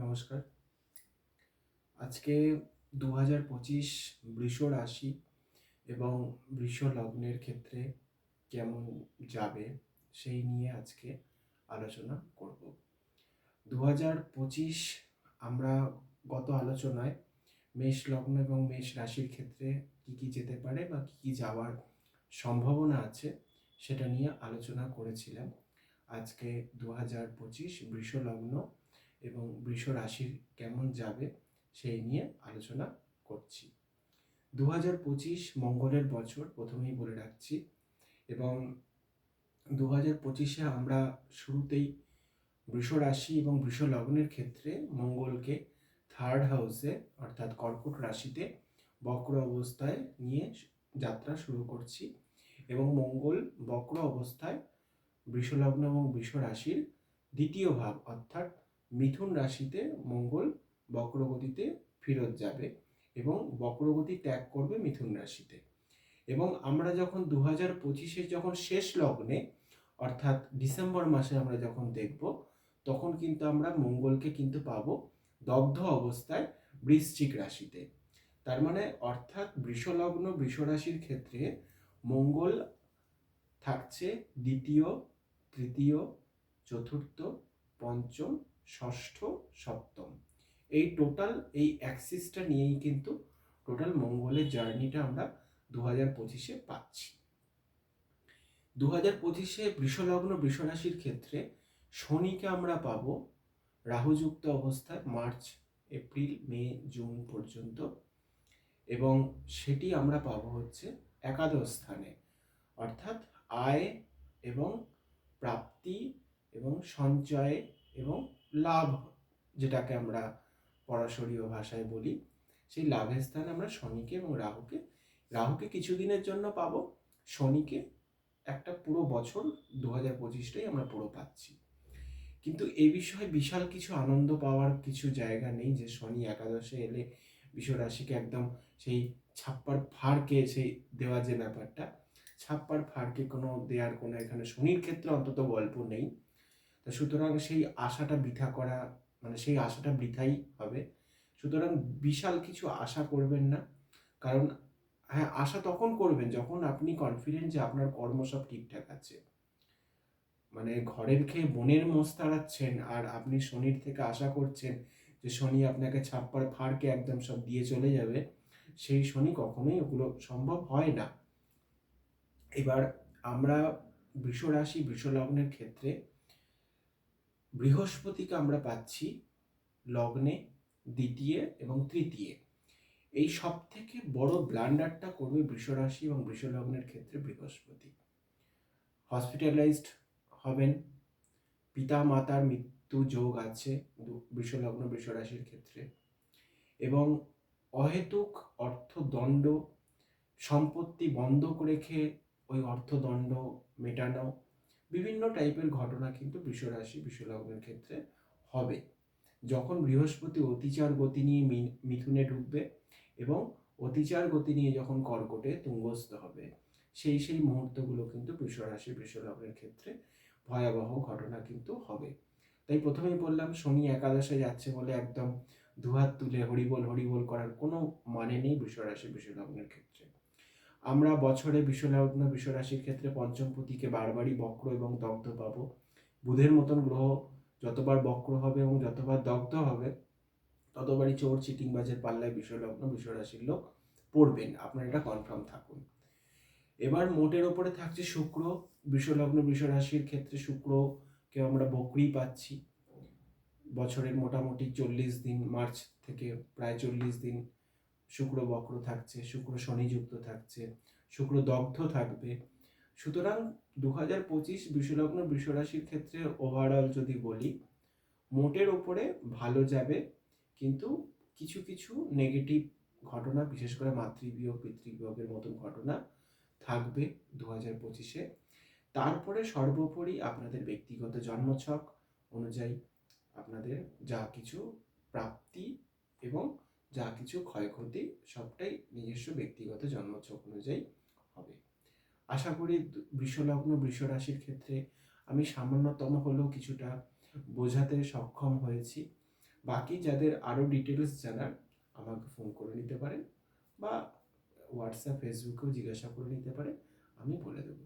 নমস্কার। আজকে দু হাজার পঁচিশ বৃষ রাশি এবং বৃষ লগ্নের ক্ষেত্রে কেমন যাবে সেই নিয়ে আজকে আলোচনা করব। দু হাজার পঁচিশ আমরা গত আলোচনায় মেষ লগ্ন এবং মেষ রাশির ক্ষেত্রে কি কি যেতে পারে বা কি কি যাওয়ার সম্ভাবনা আছে সেটা নিয়ে আলোচনা করেছিলাম। আজকে দু হাজার পঁচিশ বৃষ লগ্ন এবং বৃষ রাশির কেমন যাবে সেই নিয়ে আলোচনা করছি। দু হাজার পঁচিশ মঙ্গলের বছর প্রথমেই বলে রাখছি এবং দু হাজার পঁচিশে আমরা শুরুতেই বৃষ রাশি এবং বৃষ লগ্নের ক্ষেত্রে মঙ্গলকে থার্ড হাউসে অর্থাৎ কর্কট রাশিতে বক্র অবস্থায় নিয়ে যাত্রা শুরু করছি এবং মঙ্গল বক্র অবস্থায় বৃষলগ্ন এবং বৃষ রাশির দ্বিতীয় ভাব অর্থাৎ মিথুন রাশিতে মঙ্গল বক্রগতিতে ফেরত যাবে এবং বক্রগতি ত্যাগ করবে মিথুন রাশিতে। এবং আমরা যখন দু হাজার পঁচিশের যখন শেষ লগ্নে, অর্থাৎ ডিসেম্বর মাসে আমরা যখন দেখব, তখন কিন্তু আমরা মঙ্গলকে কিন্তু পাব দগ্ধ অবস্থায় বৃশ্চিক রাশিতে। তার মানে অর্থাৎ বৃষলগ্ন বৃষ রাশির ক্ষেত্রে মঙ্গল থাকছে দ্বিতীয়, তৃতীয়, চতুর্থ, পঞ্চম ষষ্ঠ সপ্তম। এই টোটাল এই অ্যাক্সিসটা নিয়েই কিন্তু টোটাল মঙ্গলের জার্নিটা আমরা দু হাজার পঁচিশে পাচ্ছি। দু হাজার পঁচিশে বৃষলগ্ন বৃষরাশির ক্ষেত্রে শনিকে আমরা পাব রাহুযুক্ত অবস্থায় মার্চ, এপ্রিল, মে, জুন পর্যন্ত। এবং সেটি আমরা পাবো হচ্ছে একাদশ স্থানে। অর্থাৎ আয় এবং প্রাপ্তি এবং সঞ্চয় এবং লাভ, যেটাকে আমরা পরাশরীয় ভাষায় বলি, সেই লাভের স্থানে আমরা শনিকে এবং রাহুকে রাহুকে কিছুদিনের জন্য পাবো, শনিকে একটা পুরো বছর দু হাজার পঁচিশটাই আমরা পুরো পাচ্ছি। কিন্তু এই বিষয়ে বিশাল কিছু আনন্দ পাওয়ার কিছু জায়গা নেই যে শনি একাদশে এলে বিশ্বরাশিকে একদম সেই ছাপ্পার ফাড়কে সেই দেওয়া যে ব্যাপারটা, ছাপ্পার ফাড়কে কোনো দেওয়ার কোনো এখানে শনির ক্ষেত্রে অন্তত গল্প নেই। তা সুতরাং সেই আশাটা বৃথা করা মানে সেই আশাটা বৃথাই হবে। সুতরাং বিশাল কিছু আশা করবেন না। কারণ হ্যাঁ আশা তখন করবেন যখন আপনি কনফিডেন্ট যে আপনার কর্ম সব ঠিকঠাক আছে। মানে ঘরের খেয়ে বনের মোষ তাড়াচ্ছেন আর আপনি শনির থেকে আশা করছেন যে শনি আপনাকে ছাপ্পার ফাড়কে একদম সব দিয়ে চলে যাবে, সেই শনি কখনোই ওগুলো সম্ভব হয় না। এবার আমরা বৃষ রাশি বৃষ লগ্নের ক্ষেত্রে বৃহস্পতিকে আমরা পাচ্ছি লগ্নে, দ্বিতীয় এবং তৃতীয়। এই সব থেকে বড় ব্লান্ডারটা করবে বৃষরাশি এবং বৃষলগ্নের ক্ষেত্রে বৃহস্পতি। হসপিটালাইজড হবেন পিতা মাতার মৃত্যু যোগ আছে বৃষলগ্ন, বৃষরাশির ক্ষেত্রে। এবং অহেতুক অর্থদণ্ড, সম্পত্তি বন্ধক রেখে ওই অর্থদণ্ড মেটানো বিভিন্ন টাইপের ঘটনা কিন্তু বৃষরাশি, বৃষলগ্নের ক্ষেত্রে হবে। যখন বৃহস্পতি অতিচার গতি নিয়ে মিথুনে ঢুকবে এবং অতিচার গতি নিয়ে যখন কর্কটে তুঙ্গস্থ হবে, সেই সেই মুহূর্তগুলো কিন্তু বৃষরাশি, বৃষলগ্নের ক্ষেত্রে ভয়াবহ ঘটনা কিন্তু হবে। তাই প্রথমেই বললাম, শনি একাদশে যাচ্ছে বলে একদম দুহাত তুলে হরিবোল হরিবোল করার কোনো মানে নেই বৃষরাশি, বৃষলগ্নের ক্ষেত্রে। আমরা বছরে বিশ্বলগ্ন বিশ্বরাশির ক্ষেত্রে পঞ্চম পুঁতিকে বারবারই বক্র এবং দগ্ধ পাব। বুধের মতন গ্রহ যতবার বক্র হবে এবং যতবার দগ্ধ হবে, ততবারই চোর, চিটিংবাজের পাল্লায় বিশ্বলগ্ন বিশ্বরাশির লোক পড়বেন। আপনার এটা কনফার্ম থাকুন। এবার মোটের ওপরে থাকছে শুক্র। বিশ্বলগ্ন বিশ্বরাশির ক্ষেত্রে শুক্রকে আমরা বকরি পাচ্ছি। বছরের মোটামুটি চল্লিশ দিন, মার্চ থেকে প্রায় চল্লিশ দিন শুক্র বক্র থাকছে, শুক্র শনিযুক্ত থাকছে, শুক্র দগ্ধ থাকবে। সুতরাং দু হাজার পঁচিশ বিশ্বলগ্ন বৃষরাশির ক্ষেত্রে ওভারঅল যদি বলি, মোটের ওপরে ভালো যাবে, কিন্তু কিছু কিছু নেগেটিভ ঘটনা, বিশেষ করে মাতৃবিয়োগ, পিতৃবিয়োগের মতন ঘটনা থাকবে দু হাজার পঁচিশে। তারপরে সর্বোপরি আপনাদের ব্যক্তিগত জন্মছক অনুযায়ী আপনাদের যা কিছু প্রাপ্তি এবং যা কিছু ক্ষয়ক্ষতি সবটাই নিজস্ব ব্যক্তিগত জন্মছক অনুযায়ী হবে। আশা করি বৃষলগ্ন বৃষরাশির ক্ষেত্রে আমি সামান্যতম হলেও কিছুটা বোঝাতে সক্ষম হয়েছি। বাকি যাদের আরও ডিটেলস জানার আমাকে ফোন করে নিতে পারেন বা হোয়াটসঅ্যাপ ফেসবুকেও জিজ্ঞাসা করে নিতে পারেন, আমি বলে দেবো।